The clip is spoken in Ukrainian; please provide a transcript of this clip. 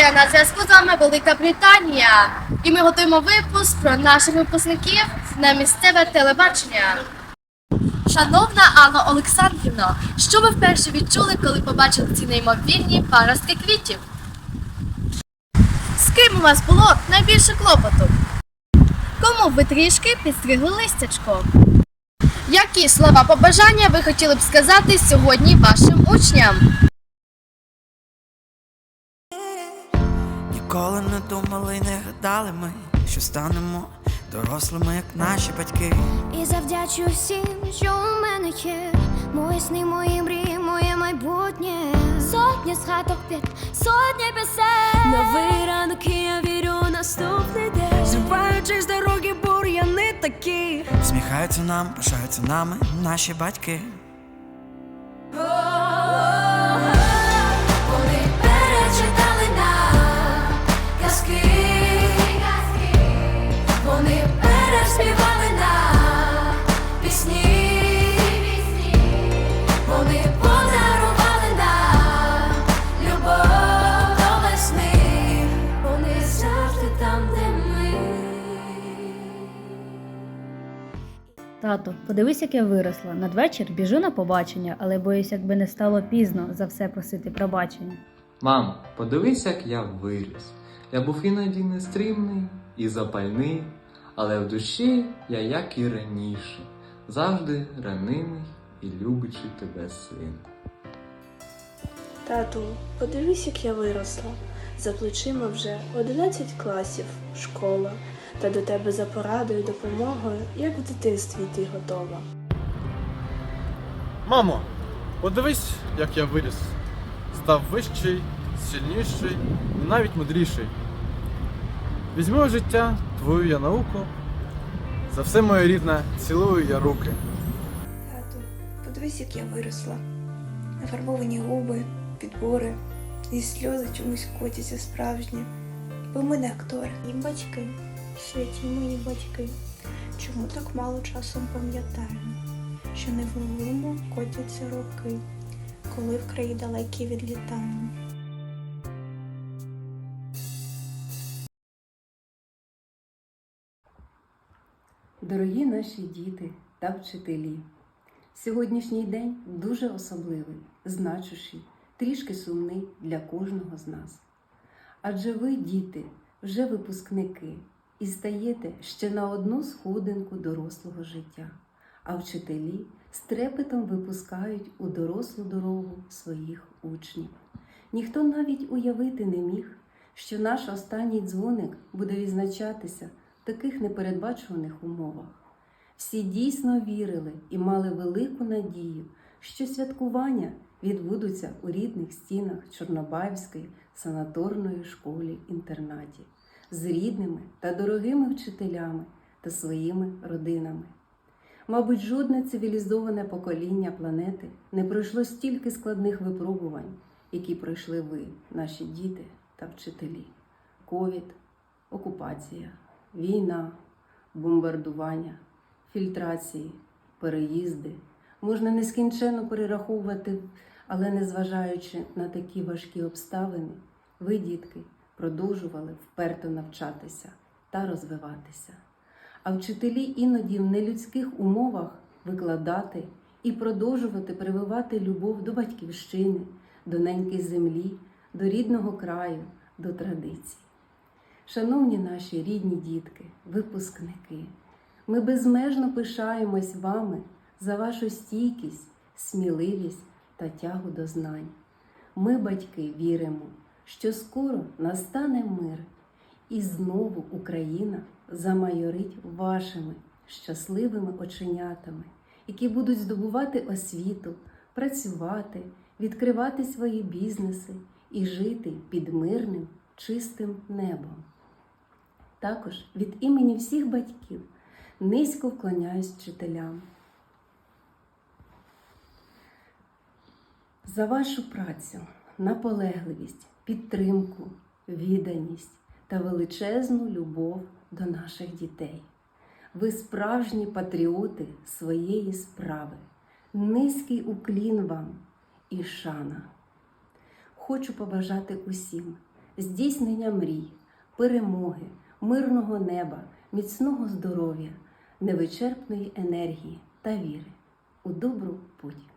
Друзі, на зв'язку з вами Велика Британія. І ми готуємо випуск про наших випускників на місцеве телебачення. Шановна Анна Олександрівна, що ви вперше відчули, коли побачили ці неймовірні паростки квітів? З ким у вас було найбільше клопоту? Кому ви трішки підстригли листячко? Які слова побажання ви хотіли б сказати сьогодні вашим учням? Не думали, й не гадали ми, що станемо дорослими, як наші батьки. І завдячу всім, що у мене є. Мої сни, мої мрії, моє майбутнє. Сотні згадок п'ять, сотні пісень. Новий ранок, і я вірю у наступний день. Зриваючись з дороги, бур'яни такі. Сміхаються нам, пишаються нами наші батьки. Тато, подивись, як я виросла. Надвечір біжу на побачення, але боюсь, якби не стало пізно за все просити пробачення. Мамо, подивись, як я виріс. Я був іноді нестримний і запальний, але в душі я, як і раніше, завжди ранимий і любичий тебе син. Тату, подивись, як я виросла. За плечима вже 11 класів, школа. Та до тебе за порадою, допомогою, як в дитинстві ти готова. Мамо, подивись, як я виріс. Став вищий, сильніший і навіть мудріший. Візьми у життя твою я науку. За все моє рідне, цілую я руки. Тату, подивись, як я виросла. Нафарбовані губи, підбори, і сльози чомусь котяться справжні. Бо ми не актори. І батьки, святі мої батьки, чому так мало часом пам'ятаємо, що невловимо котяться роки, коли в краї далекі відлітаємо. Дорогі наші діти та вчителі, сьогоднішній день дуже особливий, значущий, трішки сумний для кожного з нас. Адже ви, діти, вже випускники і стаєте ще на одну сходинку дорослого життя, а вчителі з трепетом випускають у дорослу дорогу своїх учнів. Ніхто навіть уявити не міг, що наш останній дзвоник буде відзначатися в таких непередбачуваних умовах. Всі дійсно вірили і мали велику надію, що святкування відбудуться у рідних стінах Чорнобаївської санаторної школи інтернаті з рідними та дорогими вчителями та своїми родинами. Мабуть, жодне цивілізоване покоління планети не пройшло стільки складних випробувань, які пройшли ви, наші діти та вчителі. Ковід, окупація, війна, бомбардування, фільтрації, переїзди. Можна нескінченно перераховувати, але незважаючи на такі важкі обставини, ви, дітки, продовжували вперто навчатися та розвиватися. А вчителі іноді в нелюдських умовах викладати і продовжувати прививати любов до батьківщини, до неньки землі, до рідного краю, до традицій. Шановні наші рідні дітки, випускники, ми безмежно пишаємось вами за вашу стійкість, сміливість та тягу до знань. Ми, батьки, віримо, що скоро настане мир, і знову Україна замайорить вашими щасливими оченятами, які будуть здобувати освіту, працювати, відкривати свої бізнеси і жити під мирним, чистим небом. Також від імені всіх батьків низько вклоняюсь вчителям. За вашу працю, наполегливість, підтримку, відданість та величезну любов до наших дітей. Ви справжні патріоти своєї справи. Низький уклін вам і шана. Хочу побажати усім здійснення мрій, перемоги, мирного неба, міцного здоров'я, невичерпної енергії та віри у добру путь.